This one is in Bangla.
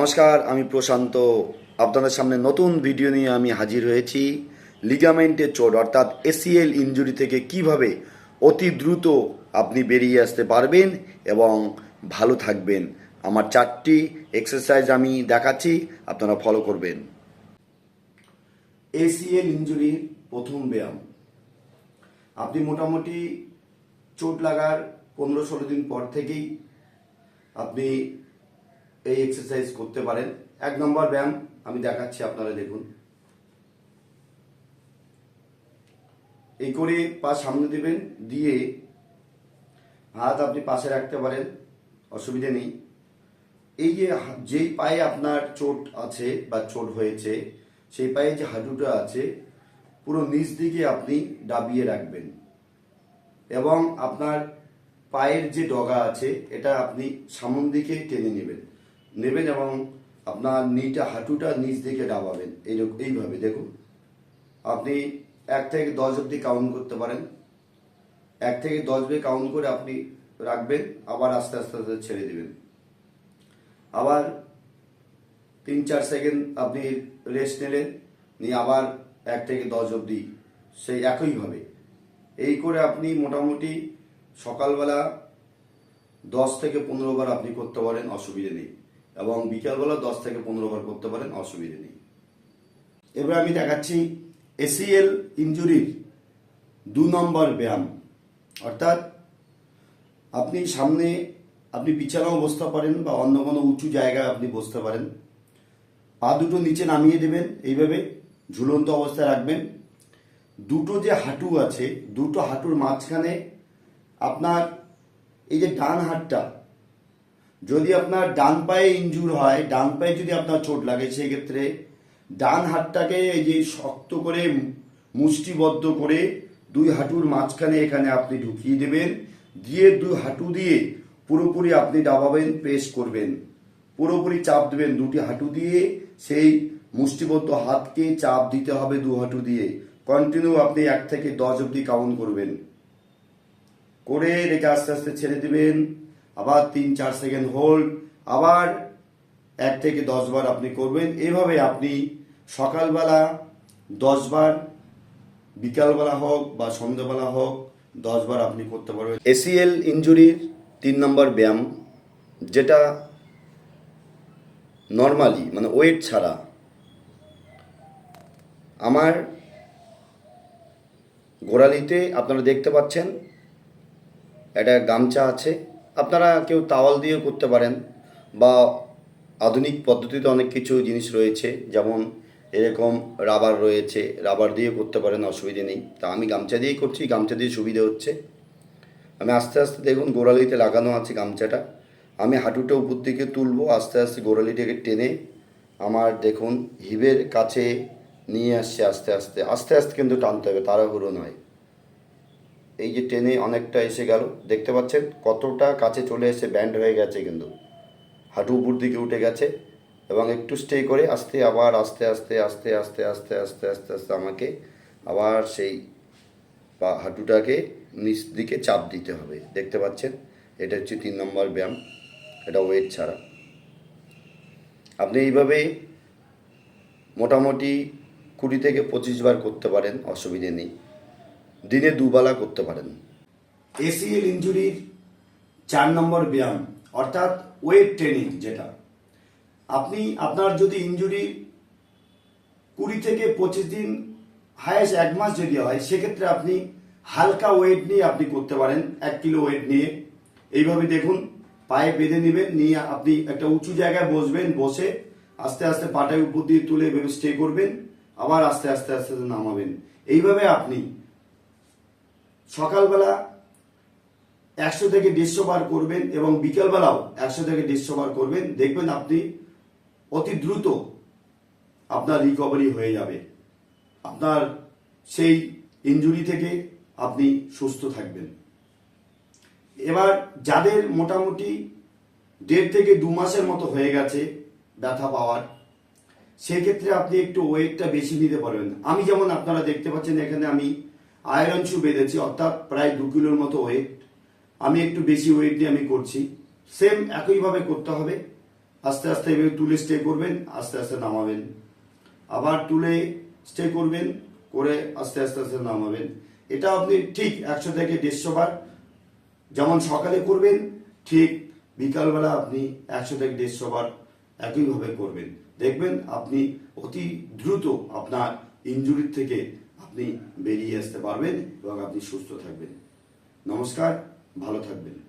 নমস্কার, আমি প্রশান্ত। আপনাদের সামনে নতুন ভিডিও নিয়ে আমি হাজির হয়েছি। লিগামেন্টের চোট, অর্থাৎ এসিএল ইনজুরি থেকে কীভাবে অতি দ্রুত আপনি বেরিয়ে আসতে পারবেন এবং ভালো থাকবেন। আমার চারটি এক্সারসাইজ আমি দেখাচ্ছি, আপনারা ফলো করবেন। এসিএল ইনজুরির প্রথম ব্যায়াম। আপনি মোটামুটি চোট লাগার পনেরো ষোলো দিন পর থেকেই আপনি এই এক্সারসাইজ করতে পারেন। এক নম্বর ব্যায়াম আমি দেখাচ্ছি আপনারা দেখুন। এই করে পা সামনে দিবেন, দিয়ে হাত আপনি পাশে রাখতে পারেন, অসুবিধে নেই। এই যে যেই পায়ে আপনার চোট আছে বা চোট হয়েছে, সেই পায়ে যে হাঁটুটা আছে, পুরো নিচ দিকে আপনি ডাবিয়ে রাখবেন। এবং আপনার পায়ের যে ডগা আছে, এটা আপনি সামন দিকে টেনে নেবেন। নেবেন এবং আপনার নিটা হাঁটুটা নিচ দিকে ডাবাবেন। এইরকম এইভাবে, দেখুন। আপনি এক থেকে দশ অব্দি কাউন্ট করতে পারেন। এক থেকে দশ অব্দি কাউন্ট করে আপনি রাখবেন, আবার আস্তে আস্তে আস্তে ছেড়ে দিবেন। আবার তিন চার সেকেন্ড আপনি রেস্ট নিলেন, নিয়ে আবার এক থেকে দশ অবধি, সেই একইভাবে এই করে আপনি মোটামুটি সকালবেলা দশ থেকে পনেরো বার আপনি করতে পারেন, অসুবিধে নেই। এবং বিকালবেলা দশ থেকে পনেরো বার করতে পারেন, অসুবিধে নেই। এবার আমি দেখাচ্ছি এসিএল ইনজুরির দু নম্বর ব্যায়াম। অর্থাৎ আপনি সামনে, আপনি বিছানাও বসতে পারেন বা অন্য কোনো উঁচু জায়গায় আপনি বসতে পারেন। পা দুটো নিচে নামিয়ে দেবেন, এইভাবে ঝুলন্ত অবস্থায় রাখবেন। দুটো যে হাঁটু আছে, দুটো হাঁটুর মাঝখানে আপনার এই যে ডান হাতটা যদি আপনার ডান পায়ে ইনজুর হয়, ডান পায়ে যদি আপনার চোট লাগে সেই ক্ষেত্রে ডান হাতটাকে এই যে শক্ত করে মুষ্টিবদ্ধ করে দুই হাঁটুর মাঝখানে এখানে আপনি ঢুকিয়ে দেবেন। দিয়ে দুই হাঁটু দিয়ে পুরোপুরি আপনি ডাবাবেন প্রেস করবেন। পুরোপুরি চাপ দেবেন দুটি হাঁটু দিয়ে। সেই মুষ্টিবদ্ধ হাতকে চাপ দিতে হবে দু হাঁটু দিয়ে। কন্টিনিউ আপনি এক থেকে দশ অব্দি কাউন্ট করবেন। করে রেখে আস্তে আস্তে ছেড়ে দিবেন। আবার তিন, চার সেকেন্ড হোল্ড, আবার এক থেকে দশ বার আপনি করবেন। এভাবে আপনি সকালবেলা দশ বার, বিকালবেলা হোক বা সন্ধ্যাবেলা হোক, দশ বার আপনি করতে পারবেন। এসিএল ইনজুরির তিন নম্বর ব্যায়াম, যেটা নর্মালি মানে ওয়েট ছাড়া। আমার গোড়ালিতে আপনারা দেখতে পাচ্ছেন, একটা গামছা আছে। আপনারা কেউ তাওয়াল দিয়ে করতে পারেন বা আধুনিক পদ্ধতিতে অনেক কিছু জিনিস রয়েছে, যেমন এরকম রাবার রয়েছে, রাবার দিয়ে করতে পারেন, অসুবিধে নেই। তা আমি গামছা দিয়েই করছি, গামছা দিয়ে সুবিধে হচ্ছে। আমি আস্তে আস্তে দেখুন, গোড়ালিতে লাগানো আছে গামছাটা। আমি হাঁটুটা উপর দিকে তুলবো, আস্তে আস্তে গোড়ালিটাকে টেনে আমার দেখুন, হিবের কাছে নিয়ে আসছে আস্তে আস্তে। আস্তে আস্তে কিন্তু টানতে হবে, তাড়াহুড়ো নয়। এই যে টেনে অনেকটা এসে গেল, দেখতে পাচ্ছেন কতটা কাছে চলে এসে ব্যান্ড হয়ে গেছে কিন্তু। হাঁটু উপর দিকে উঠে গেছে এবং একটু স্টে করে আস্তে আবার আস্তে আস্তে আস্তে আস্তে আস্তে আস্তে আস্তে আস্তে আমাকে আবার সেই পা হাঁটুটাকে নিচ দিকে চাপ দিতে হবে। দেখতে পাচ্ছেন, এটা হচ্ছে তিন নম্বর ব্যায়াম, এটা ওয়েট ছাড়া। আপনি এইভাবে মোটামুটি কুড়ি থেকে পঁচিশ বার করতে পারেন, অসুবিধে নেই। দিনে দুবেলা করতে পারেন। এসিএল ইনজুরির চার নম্বর ব্যায়াম, অর্থাৎ ওয়েট ট্রেনিং যেটা। আপনি, আপনার যদি ইনজুরি কুড়ি থেকে পঁচিশ দিন হায়েস্ট এক মাস যদি হয়, সেক্ষেত্রে আপনি হালকা ওয়েট নিয়ে আপনি করতে পারেন, এক কিলো ওয়েট নিয়ে। এইভাবে দেখুন, পায়ে বেঁধে নেবেন, নিয়ে আপনি একটা উঁচু জায়গায় বসবেন, বসে আস্তে আস্তে পাটায় উপর দিয়ে তুলে এভাবে স্টে করবেন, আবার আস্তে আস্তে আস্তে নামাবেন। এইভাবে আপনি সকালবেলা একশো থেকে দেড়শো বার করবেন এবং বিকেলবেলাও একশো থেকে দেড়শো বার করবেন, দেখবেন আপনি অতি দ্রুত আপনার রিকভারি হয়ে যাবে। আপনার সেই ইনজুরি থেকে আপনি সুস্থ থাকবেন। এবার যাদের মোটামুটি দেড় থেকে দু মাসের মতো হয়ে গেছে ব্যথা পাওয়ার, সেক্ষেত্রে আপনি একটু ওয়েটটা বেশি নিতে পারবেন। আমি যেমন আপনারা দেখতে পাচ্ছেন, এখানে আমি আয়রন শু বেঁধেছি, অর্থাৎ প্রায় দু কিলোর মতো ওয়েট আমি একটু বেশি ওয়েট দিয়ে আমি করছি। সেম একইভাবে করতে হবে। আস্তে আস্তে এভাবে তুলে স্টে করবেন, আস্তে আস্তে নামাবেন। আবার তুলে স্টে করবেন, করে আস্তে আস্তে আস্তে নামাবেন। এটা আপনি ঠিক একশো থেকে দেড়শো বার যেমন সকালে করবেন, ঠিক বিকালবেলা আপনি একশো থেকে দেড়শো বার একইভাবে করবেন। দেখবেন আপনি অতি দ্রুত আপনার ইনজুরির থেকে আপনি বেরিয়ে আসতে পারবেন এবং আপনি সুস্থ থাকবেন। নমস্কার ভালো থাকবেন।